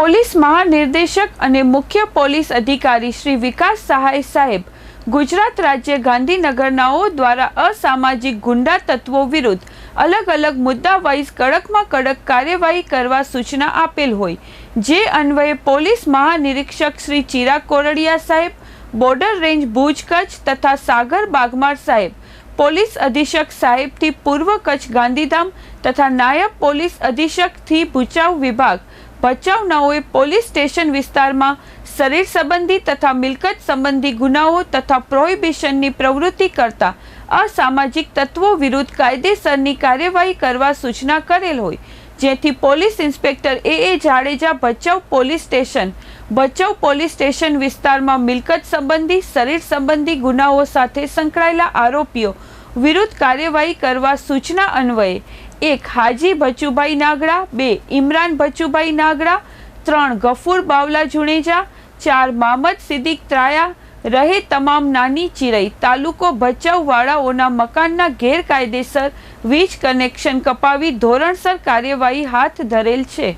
Police મહાનિર્દેશક અને મુખ્ય પોલીસ અધિકારી શ્રી વિકાસ સહાય સાહેબ ગુજરાત રાજ્ય ગાંધીનગરનાઓ દ્વારા અસામાજિક ગુંડા તત્વો વિરુદ્ધ અલગ અલગ મુદ્દા વાઇઝ કડકમાં કડક કાર્યવાહી કરવા સૂચના આપેલ હોય જે અન્વયે પોલીસ મહાનિરીક્ષક શ્રી ચિરાગ કોરડિયા સાહેબ, બોર્ડર રેન્જ ભુજ કચ્છ તથા સાગર બાગમાર સાહેબ, પોલીસ અધિક્ષક સાહેબથી પૂર્વ કચ્છ ગાંધીધામ તથા નાયબ પોલીસ અધિક્ષકથી ભૂચાવ વિભાગ ભચાઉ નાઓએ પોલીસ સ્ટેશન વિસ્તારમાં શરીર સંબંધી તથા મિલકત સંબંધી ગુનાઓ તથા પ્રોહિબિશનની પ્રવૃત્તિ કરતા અસામાજિક તત્વો વિરુદ્ધ કાયદેસરની કાર્યવાહી કરવા સૂચના કરેલ હોય. જેથી police inspector A. A. Jadeja Bhachau police station, Bhachau police station વિસ્તારમાં મિલકત સંબંધી, શરીર સંબંધી ગુનાઓ સાથે સંકળાયેલા આરોપીઓ વિરુદ્ધ કાર્યવાહી કરવા સૂચના અન્વયે એક હાજી ભચુભાઈ નાગડા, બે ઇમરાન ભચુભાઈ નાગડા, ત્રણ ગફૂર બાવલા જુણેજા, ચાર મામદ સિદ્દીક ત્રાયા રહે તમામ નાની ચિરઈ તાલુકો ભચાઉવાળાઓના મકાનના ગેરકાયદેસર વીજ કનેક્શન કપાવી ધોરણસર કાર્યવાહી હાથ ધરેલ છે.